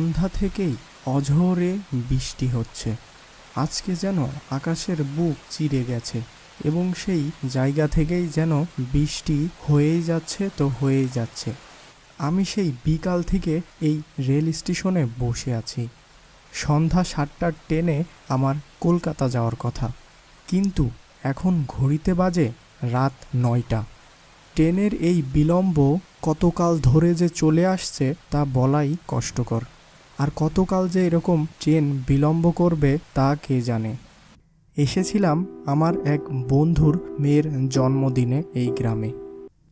সন্ধ্যা থেকেই অঝোরে বৃষ্টি হচ্ছে। আজকে যেন আকাশের বুক চিরে গেছে এবং সেই জায়গা থেকেই যেন বৃষ্টি হয়েই যাচ্ছে তো হয়েই যাচ্ছে। আমি সেই বিকাল থেকে এই রেল স্টেশনে বসে আছি। সন্ধ্যা সাতটার ট্রেনে আমার কলকাতা যাওয়ার কথা। কিন্তু এখন ঘড়িতে বাজে রাত নয়টা। ট্রেনের এই বিলম্ব কতকাল ধরে যে চলে আসছে তা বলাই কষ্টকর। আর কতকাল যে এরকম ট্রেন বিলম্ব করবে তা কে জানে। এসেছিলাম আমার এক বন্ধুর মেয়ের জন্মদিনে এই গ্রামে।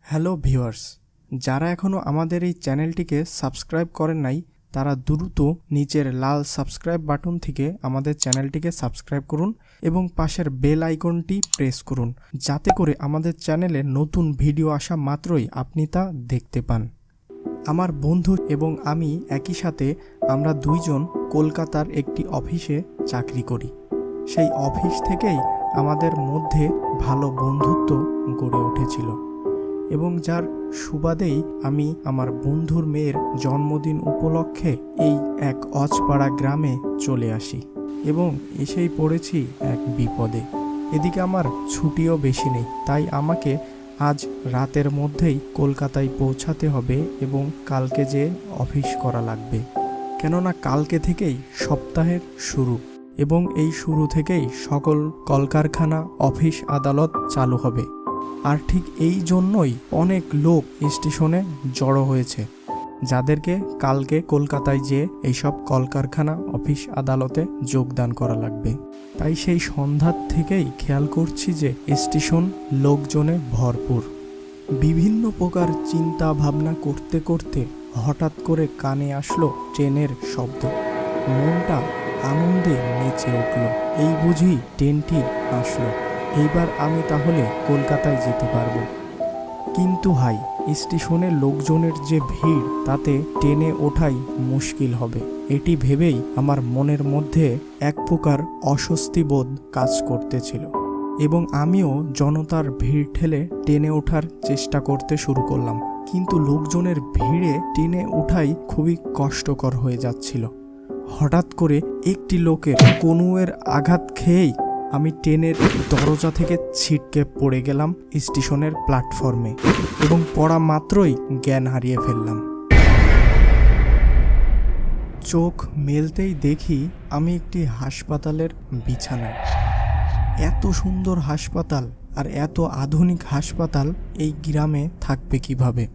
হ্যালো ভিউয়ার্স, যারা এখনও আমাদের এই চ্যানেলটিকে সাবস্ক্রাইব করেন নাই, তারা দ্রুত নিচের লাল সাবস্ক্রাইব বাটন থেকে আমাদের চ্যানেলটিকে সাবস্ক্রাইব করুন এবং পাশের বেল আইকনটি প্রেস করুন, যাতে করে আমাদের চ্যানেলে নতুন ভিডিও আসা মাত্রই আপনি তা দেখতে পান। আমার বন্ধু এবং আমি একই সাথে আমরা দুইজন কলকাতার একটি অফিসে চাকরি করি। সেই অফিস থেকেই আমাদের মধ্যে ভালো বন্ধুত্ব গড়ে উঠেছিল এবং যার সুবাদেই আমি আমার বন্ধুর মেয়ের জন্মদিন উপলক্ষে এই এক অজপাড়া গ্রামে চলে আসি এবং এসেই পড়েছি এক বিপদে। এদিকে আমার ছুটিও বেশি নেই, তাই আমাকে আজ রাতের মধ্যেই কলকাতায় পৌঁছাতে হবে এবং কালকে যে অফিস করা লাগবে। কেননা কালকে থেকেই সপ্তাহের শুরু এবং এই শুরু থেকেই সকল কলকারখানা, অফিস, আদালত চালু হবে। আর ঠিক এই জন্যই অনেক লোক স্টেশনে জড়ো হয়েছে। যাদেরকে কালকে কলকাতায় যেয়ে এইসব কলকারখানা, অফিস আদালতে যোগদান করা লাগবে। তাই সেই সন্ধ্যার থেকেই খেয়াল করছি যে স্টেশন লোকজনে ভরপুর। বিভিন্ন প্রকার চিন্তা ভাবনা করতে করতে হঠাৎ করে কানে আসলো ট্রেনের শব্দ। মনটা আনন্দে নেচে উঠল। এই বুঝি ট্রেনটি আসলো। এইবার আমি তাহলে কলকাতায় যেতে পারব। কিন্তু হাই স্টেশনে লোকজনের যে ভিড় তাতে ট্রেনে ওঠাই মুশকিল হবে। এটি ভেবেই আমার মনের মধ্যে এক প্রকার অস্বস্তি বোধ কাজ করতেছিল এবং আমিও জনতার ভিড় ঠেলে টেনে ওঠার চেষ্টা করতে শুরু করলাম। কিন্তু লোকজনের ভিড়ে টেনে ওঠাই খুবই কষ্টকর হয়ে যাচ্ছিল। হঠাৎ করে একটি লোকের কনুয়ের আঘাত খেয়েই আমি ট্রেনের দরজা থেকে ছিটকে পড়ে গেলাম স্টেশনের প্ল্যাটফর্মে এবং পড়া মাত্রই জ্ঞান হারিয়ে ফেললাম। চোখ মেলতেই দেখি আমি একটি হাসপাতালের বিছানায়। এত সুন্দর হাসপাতাল আর এত আধুনিক হাসপাতাল এই গ্রামে থাকবে কীভাবে?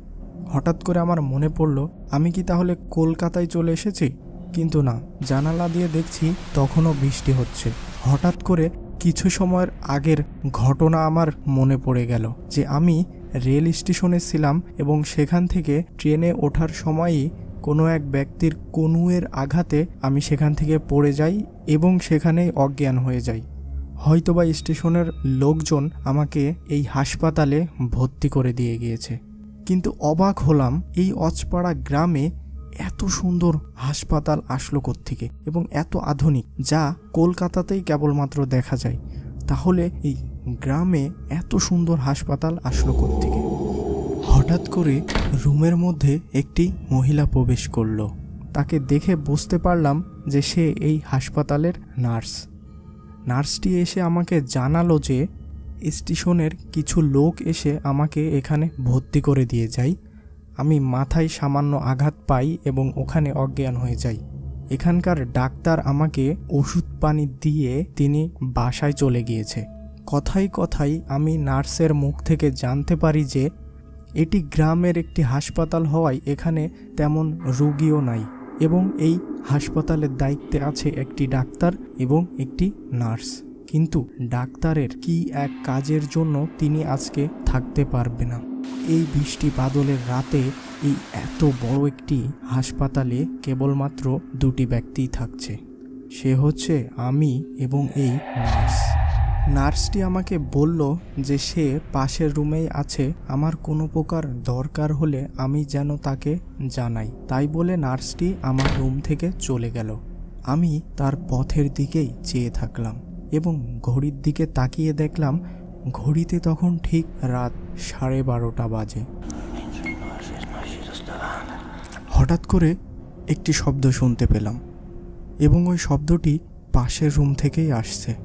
হঠাৎ করে আমার মনে পড়ল, আমি কি তাহলে কলকাতায় চলে এসেছি? কিন্তু না, জানালা দিয়ে দেখছি তখনও বৃষ্টি হচ্ছে। হঠাৎ করে কিছু সময়ের আগের ঘটনা আমার মনে পড়ে গেল যে আমি রেল স্টেশনে ছিলাম এবং সেখান থেকে ট্রেনে ওঠার সময়ই কোনো এক ব্যক্তির কনুয়ের আঘাতে আমি সেখান থেকে পড়ে যাই এবং সেখানেই অজ্ঞান হয়ে যাই। হয়তোবা স্টেশনের লোকজন আমাকে এই হাসপাতালে ভর্তি করে দিয়ে গিয়েছে। কিন্তু অবাক হলাম, এই অচপাড়া গ্রামে এত সুন্দর হাসপাতাল আসলো থেকে এবং এত আধুনিক যা কলকাতাতেই কেবলমাত্র দেখা যায়। তাহলে এই গ্রামে এত সুন্দর হাসপাতাল আসলো থেকে হঠাৎ করে রুমের মধ্যে একটি মহিলা প্রবেশ করল। তাকে দেখে বুঝতে পারলাম যে সে এই হাসপাতালের নার্স। নার্সটি এসে আমাকে জানালো যে স্টেশনের কিছু লোক এসে আমাকে এখানে ভর্তি করে দিয়ে যায়। আমি মাথায় সামান্য আঘাত পাই এবং ওখানে অজ্ঞান হয়ে যাই। এখানকার ডাক্তার আমাকে ওষুধ পানি দিয়ে তিনি বাসায় চলে গিয়েছে। কথাই কথাই আমি নার্সের মুখ থেকে জানতে পারি যে, এটি গ্রামের একটি হাসপাতাল হওয়ায় এখানে তেমন রোগীও নাই এবং এই হাসপাতালের দায়িত্বে আছে একটি ডাক্তার এবং একটি নার্স। কিন্তু ডাক্তারের কি এক কাজের জন্য তিনি আজকে থাকতে পারবে না। এই বৃষ্টি বাদলের রাতে এই এত বড় একটি হাসপাতালে কেবলমাত্র দুটি ব্যক্তিই থাকছে। সে হচ্ছে আমি এবং এই নার্স। নার্সটি আমাকে বলল যে সে পাশের রুমেই আছে, আমার কোনো প্রকার দরকার হলে আমি যেন তাকে জানাই। তাই বলে নার্সটি আমার রুম থেকে চলে গেল। আমি তার পথের দিকেই চেয়ে থাকলাম এবং ঘড়ির দিকে তাকিয়ে দেখলাম ঘড়িতে তখন ঠিক রাত সাড়ে বারোটা বাজে। হঠাৎ করে একটি শব্দ শুনতে পেলাম এবং ওই শব্দটি পাশের রুম থেকেই আসছে।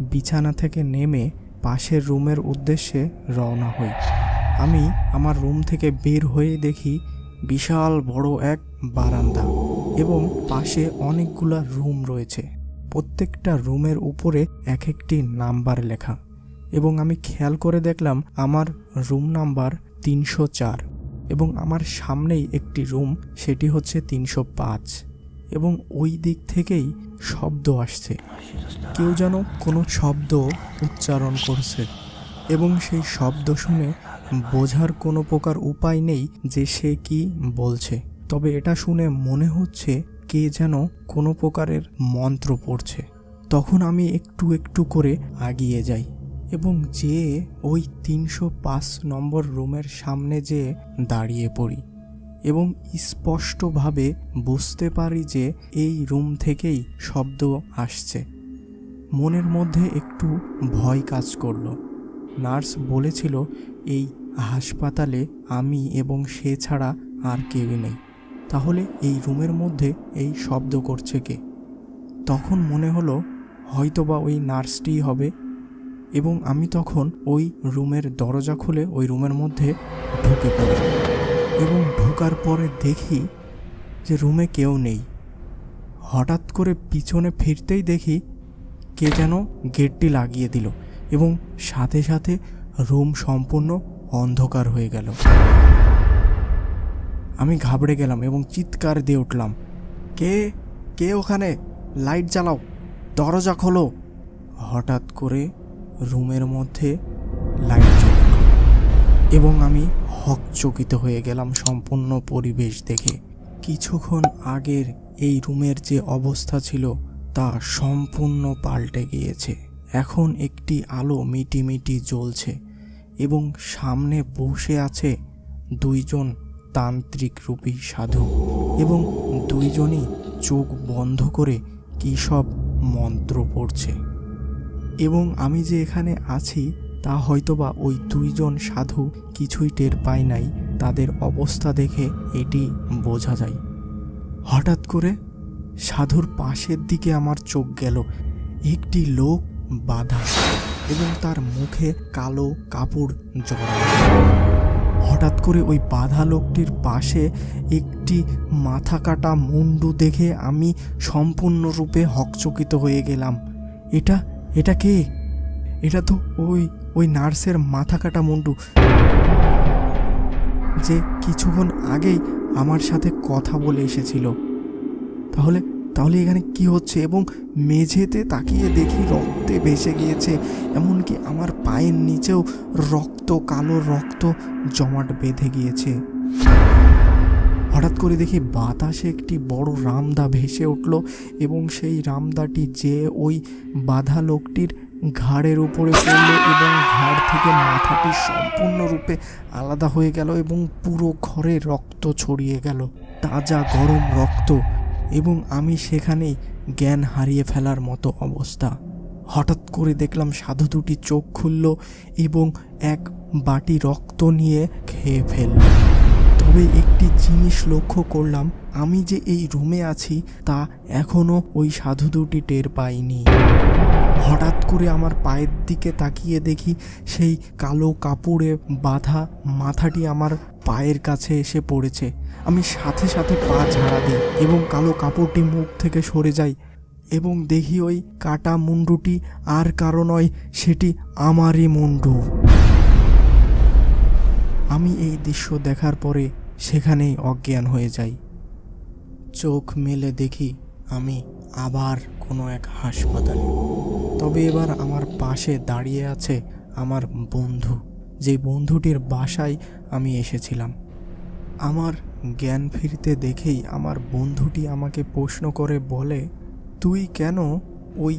বিছানা থেকে নেমে পাশের রুমের উদ্দেশ্যে রওনা হই। আমি আমার রুম থেকে বের হয়ে দেখি বিশাল বড় এক বারান্দা এবং পাশে অনেকগুলা রুম রয়েছে। প্রত্যেকটা রুমের উপরে এক একটি নাম্বার লেখা। এবং আমি খেয়াল করে দেখলাম আমার রুম নাম্বার তিনশো চার এবং আমার সামনেই একটি রুম, সেটি হচ্ছে তিনশো পাঁচ এবং ওই দিক থেকেই শব্দ আসছে। কেউ যেন কোনো শব্দ উচ্চারণ করছে এবং সেই শব্দ শুনে বোঝার কোনো প্রকার উপায় নেই যে সে কি বলছে। তবে এটা শুনে মনে হচ্ছে কে যেন কোনো প্রকারের মন্ত্র পড়ছে। তখন আমি একটু একটু করে আগিয়ে যাই। এবং যে ওই তিনশো পাঁচ নম্বর রুমের সামনে যে দাঁড়িয়ে পড়ি এবং স্পষ্টভাবে বুঝতে পারি যে এই রুম থেকেই শব্দ আসছে। মনের মধ্যে একটু ভয় কাজ করল। নার্স বলেছিল, এই হাসপাতালে আমি এবং সে ছাড়া আর কেউ নেই। তাহলে এই রুমের মধ্যে এই শব্দ করছে কে? তখন মনে হলো, হয়তোবা ওই নার্সটিই হবে। এবং আমি তখন ওই রুমের দরজা খুলে ওই রুমের মধ্যে ঢুকে পড়ি এবং ঢোকার পরে দেখি যে রুমে কেউ নেই। হঠাৎ করে পিছনে ফিরতেই দেখি কে যেন গেটটি লাগিয়ে দিল এবং সাথে সাথে রুম সম্পূর্ণ অন্ধকার হয়ে গেল। আমি ঘাবড়ে গেলাম এবং চিৎকার দিয়ে উঠলাম, কে? কে ওখানে? লাইট জ্বালাও, দরজা খোলো। হঠাৎ করে রুমের মধ্যে লাইট জ্বলে। এবং আমি হকচকিত হয়ে গেলাম সম্পূর্ণ পরিবেশ দেখে। কিছুক্ষণ আগের এই রুমের যে অবস্থা ছিল, তা সম্পূর্ণ পাল্টে গিয়েছে। এখন একটি আলো মিটিমিটি জ্বলছে এবং সামনে বসে আছে দুইজন তান্ত্রিক রূপী সাধু এবং দুইজনই চোখ বন্ধ করে কী সব মন্ত্র পড়ছে। এবং আমি যে এখানে আছি, তা হয়তোবা ওই দুইজন সাধু কিছুই টের পায় নাই, তাদের অবস্থা দেখে এটি বোঝা যায়। হঠাৎ করে সাধুর পাশের দিকে আমার চোখ গেল। একটি লোক বাধা এবং তার মুখে কালো কাপড় জড়ানো হঠাৎ করে ওই বাধা লোকটির পাশে একটি মাথা কাটা মুন্ডু দেখে আমি সম্পূর্ণরূপে হকচকিত হয়ে গেলাম। এটা এটা কে? এটা তো ওই ওই নার্সের মাথা কাটা মুন্ডু। যে কিছুক্ষণ আগেই আমার সাথে কথা বলে এসেছিল। তাহলে তাহলে এখানে কি হচ্ছে? এবং মেঝেতে তাকিয়ে দেখি রক্তে ভেসে গিয়েছে, এমনকি আমার পায়ের নিচেও রক্ত, কালো রক্ত জমাট বেঁধে গিয়েছে। হঠাৎ করে দেখি বাতাসে একটি বড় রামদা ভেসে উঠল এবং সেই রামদাটি যে ওই বাধা লোকটির ঘাড়ের উপরে পড়ল এবং ঘাড় থেকে মাথাটি সম্পূর্ণরূপে আলাদা হয়ে গেল এবং পুরো ঘরে রক্ত ছড়িয়ে গেল। তাজা গরম রক্ত এবং আমি সেখানেই জ্ঞান হারিয়ে ফেলার মতো অবস্থা। হঠাৎ করে দেখলাম সাধু দুটি চোখ খুলল এবং এক বাটি রক্ত নিয়ে খেয়ে ফেলল। তবে একটি জিনিস লক্ষ্য করলাম, আমি যে এই রুমে আছি তা এখনও ওই সাধু দুটি টের পাইনি। হঠাৎ করে আমার পায়ের দিকে তাকিয়ে দেখি সেই কালো কাপড়ে বাঁধা মাথাটি আমার পায়ের কাছে এসে পড়েছে। আমি সাথে সাথে পা ঝাড়া দিই এবং কালো কাপড়টি মুখ থেকে সরে যায় এবং দেখি ওই কাটা মুন্ডুটি আর কারও নয়, সেটি আমারই মুন্ডু। আমি এই দৃশ্য দেখার পরে সেখানেই অজ্ঞান হয়ে যাই। চোখ মেলে দেখি আমি আবার কোনো এক হাসপাতালে। তবে এবার আমার পাশে দাঁড়িয়ে আছে আমার বন্ধু, যে বন্ধুটির বাসায় আমি এসেছিলাম। আমার জ্ঞান ফিরতে দেখেই আমার বন্ধুটি আমাকে প্রশ্ন করে বলে, তুই কেন ওই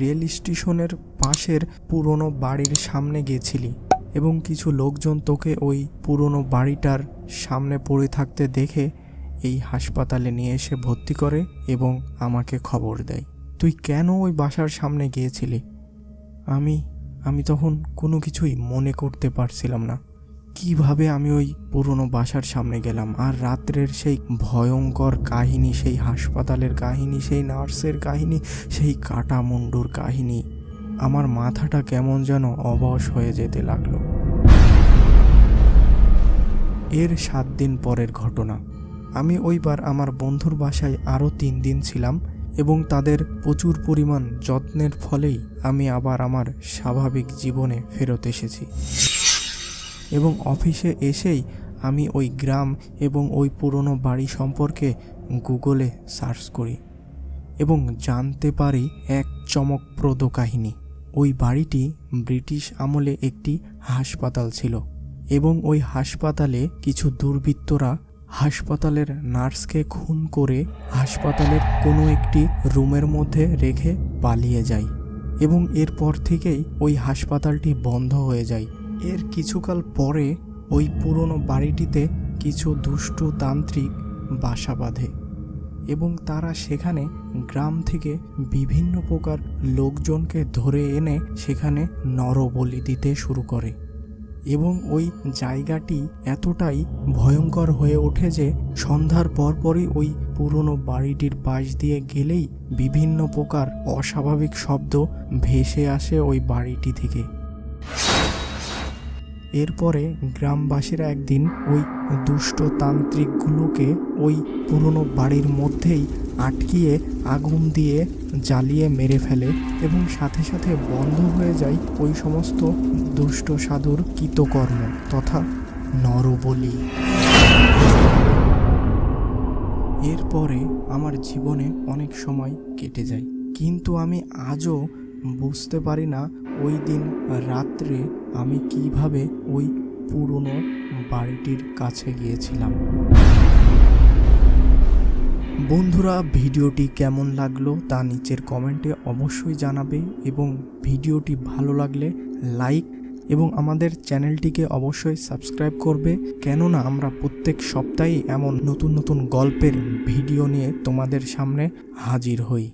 রেল স্টেশনের পাশের পুরনো বাড়ির সামনে গেছিলি? এবং কিছু লোকজন তোকে ওই পুরনো বাড়িটার সামনে পড়ে থাকতে দেখে এই হাসপাতালে নিয়ে এসে ভর্তি করে এবং আমাকে খবর দেয়। তুই কেন ওই বাসার সামনে গিয়েছিলি? আমি আমি তখন কোনো কিছুই মনে করতে পারছিলাম না। কীভাবে আমি ওই পুরনো বাসার সামনে গেলাম? আর রাত্রের সেই ভয়ঙ্কর কাহিনী, সেই হাসপাতালের কাহিনী, সেই নার্সের কাহিনী, সেই কাটা মুন্ডুর কাহিনী আমার মাথাটা কেমন যেন অবশ হয়ে যেতে লাগল। এর সাত দিন পরের ঘটনা। আমি ওইবার আমার বন্ধুর বাসায় আরও তিন দিন ছিলাম এবং তাদের প্রচুর পরিমাণ যত্নের ফলেই আমি আবার আমার স্বাভাবিক জীবনে ফেরত এসেছি। এবং অফিসে এসেই আমি ওই গ্রাম এবং ওই পুরনো বাড়ি সম্পর্কে গুগলে সার্চ করি এবং জানতে পারি এক চমকপ্রদ কাহিনী। ওই বাড়িটি ব্রিটিশ আমলে একটি হাসপাতাল ছিল এবং ওই হাসপাতালে কিছু দুর্বৃত্তরা হাসপাতালের নার্সকে খুন করে হাসপাতালের কোনো একটি রুমের মধ্যে রেখে পালিয়ে যায় এবং এরপর থেকেই ওই হাসপাতালটি বন্ধ হয়ে যায়। এর কিছুকাল পরে ওই পুরনো বাড়িটিতে কিছু দুষ্টু তান্ত্রিক বাসা বাঁধে। এবং তারা সেখানে গ্রাম থেকে বিভিন্ন প্রকার লোকজনকে ধরে এনে সেখানে নরবলি দিতে শুরু করে। এবং ওই জায়গাটি এতটাই ভয়ঙ্কর হয়ে ওঠে যে সন্ধ্যার পরপরই ওই পুরনো বাড়িটির পাশ দিয়ে গেলেই বিভিন্ন প্রকার অস্বাভাবিক শব্দ ভেসে আসে ওই বাড়িটি থেকে। এরপরে গ্রামবাসীরা একদিন ওই দুষ্ট তান্ত্রিকগুলোকে ওই পুরনো বাড়ির মধ্যেই আটকিয়ে আগুন দিয়ে জ্বালিয়ে মেরে ফেলে এবং সাথে সাথে বন্ধ হয়ে যায় ওই সমস্ত দুষ্ট সাধুর কৃতকর্ম তথা নরবলি। এরপরে আমার জীবনে অনেক সময় কেটে যায়। কিন্তু আমি আজও বুঝতে পারি না ওই দিন রাত্রে আমি কীভাবে ওই পুরনো বাড়িটির কাছে গিয়েছিলাম। বন্ধুরা, ভিডিওটি কেমন লাগল তা নিচের কমেন্টে অবশ্যই জানাবে এবং ভিডিওটি ভালো লাগলে লাইক এবং আমাদের চ্যানেলটিকে অবশ্যই সাবস্ক্রাইব করবে। কেননা আমরা প্রত্যেক সপ্তাহেই এমন নতুন নতুন গল্পের ভিডিও নিয়ে তোমাদের সামনে হাজির হই।